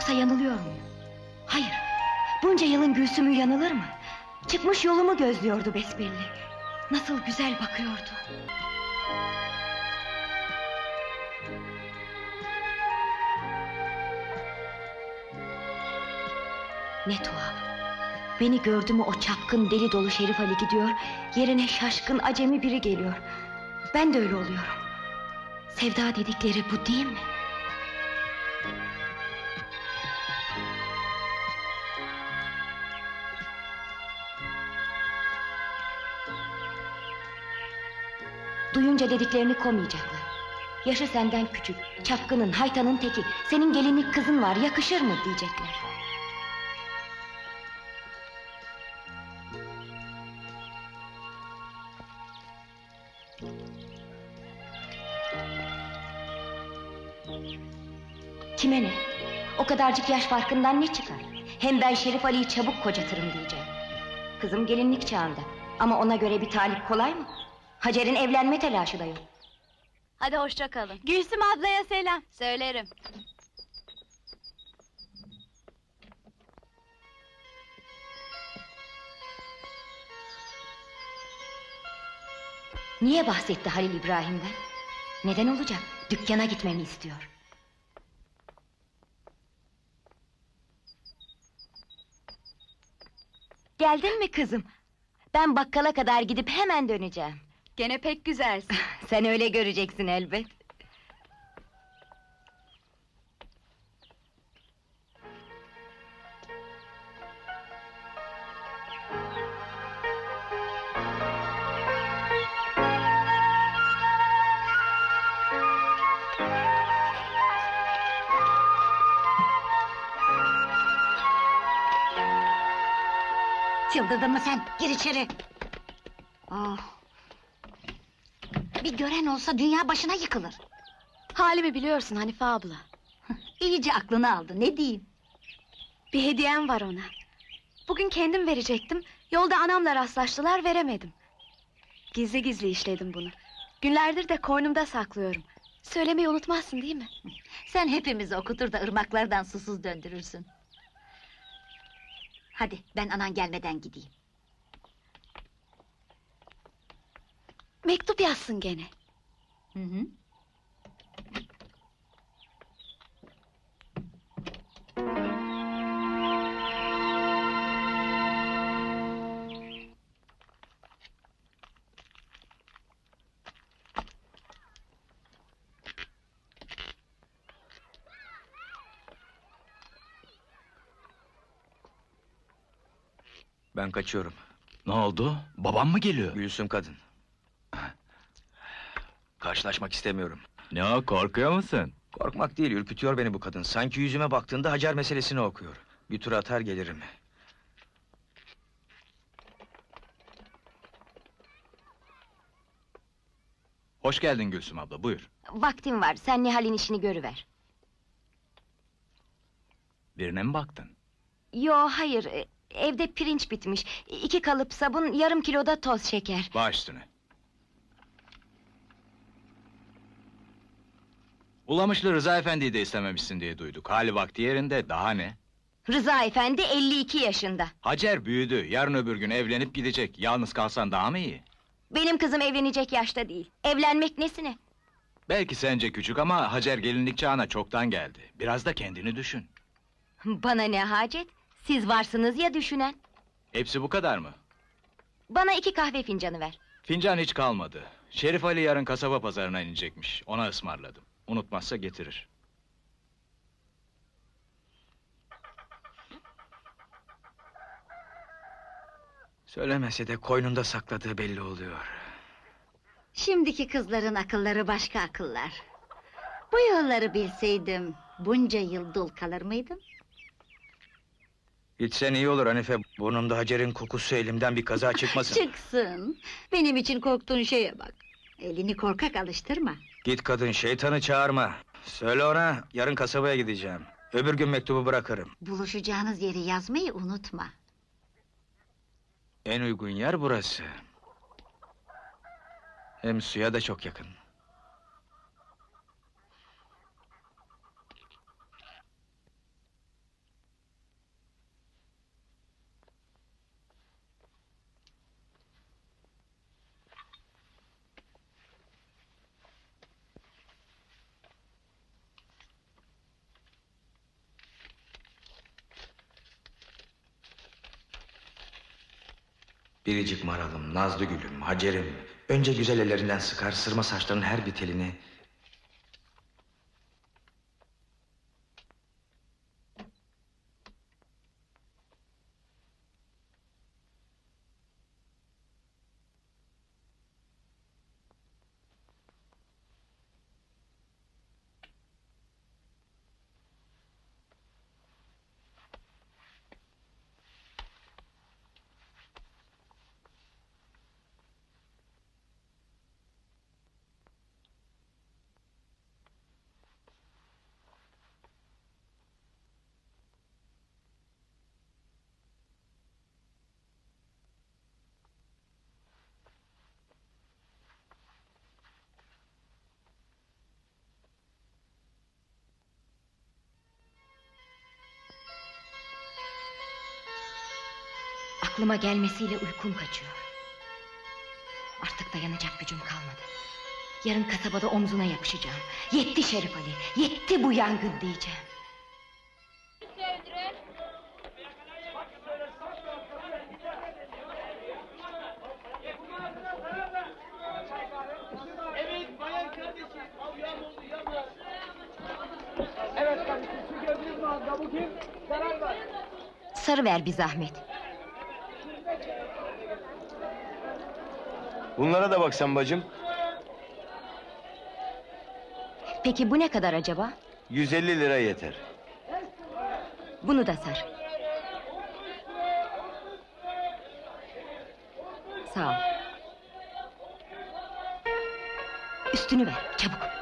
Yoksa yanılıyor muyum? Hayır. Bunca yılın Gülsüm'ü yanılır mı? Çıkmış yolumu gözlüyordu besbelli. Nasıl güzel bakıyordu. Ne tuhaf. Beni gördü mü o çapkın deli dolu Şerif Ali gidiyor... ...yerine şaşkın acemi biri geliyor. Ben de öyle oluyorum. Sevda dedikleri bu değil mi? Duyunca dediklerini komayacaklar. Yaşı senden küçük, çapkının, haytanın teki... ...senin gelinlik kızın var, yakışır mı diyecekler. Kime ne? O kadarcık yaş farkından ne çıkar? Hem ben Şerif Ali'yi çabuk kocatırım diyeceğim. Kızım gelinlik çağında. Ama ona göre bir talip kolay mı? Hacer'in evlenme telaşı da yok. Hadi hoşça kalın. Gülsüm ablaya selam. Söylerim. Niye bahsetti Halil İbrahim'den? Neden olacak? Dükkana gitmemi istiyor. Geldin mi kızım? Ben bakkala kadar gidip hemen döneceğim. Gene pek güzelsin. Sen öyle göreceksin elbet. Çıldırdın mı sen? Gir içeri. Oh. Bir gören olsa dünya başına yıkılır. Halimi biliyorsun Hanife abla. İyice aklını aldı. Ne diyeyim? Bir hediyem var ona. Bugün kendim verecektim. Yolda anamla rastlaştılar veremedim. Gizli gizli işledim bunu. Günlerdir de koynumda saklıyorum. Söylemeyi unutmazsın değil mi? Sen hepimizi okutur da ırmaklardan susuz döndürürsün. Hadi ben anan gelmeden gideyim. Mektup yazsın gene. Hı hı. Ben kaçıyorum. Ne oldu? Babam mı geliyor? Gülsüm kadın. Karşılaşmak istemiyorum. Ne o korkuyor musun? Korkmak değil, ürkütüyor beni bu kadın. Sanki yüzüme baktığında Hacer meselesini okuyor. Bir tur atar gelirim. Hoş geldin Gülsüm abla buyur. Vaktim var, sen Nihal'in işini görüver. Birine mi baktın? Yo hayır, e, evde pirinç bitmiş. İki kalıp sabun, yarım kiloda toz şeker. Baş üstüne. Ulamışlı Rıza Efendi'yi de istememişsin diye duyduk. Hali vakti yerinde daha ne? Rıza efendi 52 yaşında. Hacer büyüdü. Yarın öbür gün evlenip gidecek. Yalnız kalsan daha mı iyi? Benim kızım evlenecek yaşta değil. Evlenmek nesine? Belki sence küçük ama Hacer gelinlik çağına çoktan geldi. Biraz da kendini düşün. Bana ne hacet? Siz varsınız ya düşünen. Hepsi bu kadar mı? Bana iki kahve fincanı ver. Fincan hiç kalmadı. Şerif Ali yarın kasaba pazarına inecekmiş. Ona ısmarladım. Unutmazsa getirir. Söylemese de koynunda sakladığı belli oluyor. Şimdiki kızların akılları başka akıllar. Bu yolları bilseydim bunca yıl dul kalır mıydım? Gitsen iyi olur Hanife. Burnumda Hacer'in kokusu elimden bir kaza çıkmasın. Çıksın. Benim için korktuğun şeye bak. Elini korkak alıştırma. Git kadın, şeytanı çağırma. Söyle ona, yarın kasabaya gideceğim. Öbür gün mektubu bırakırım. Buluşacağınız yeri yazmayı unutma. En uygun yer burası. Hem suya da çok yakın. Biricik maralım, nazlı gülüm, hacerim. Önce güzel ellerinden sıkar, sırma saçlarının her bir telini... Aklıma gelmesiyle uykum kaçıyor. Artık dayanacak gücüm kalmadı. Yarın kasabada omzuna yapışacağım. Yetti Şerif Ali, yetti bu yangın diyeceğim. Sarı ver bir zahmet. Bunlara da bak sen bacım. Peki bu ne kadar acaba? 150 lira yeter. Bunu da sar. Sağ ol. Üstünü ver, çabuk.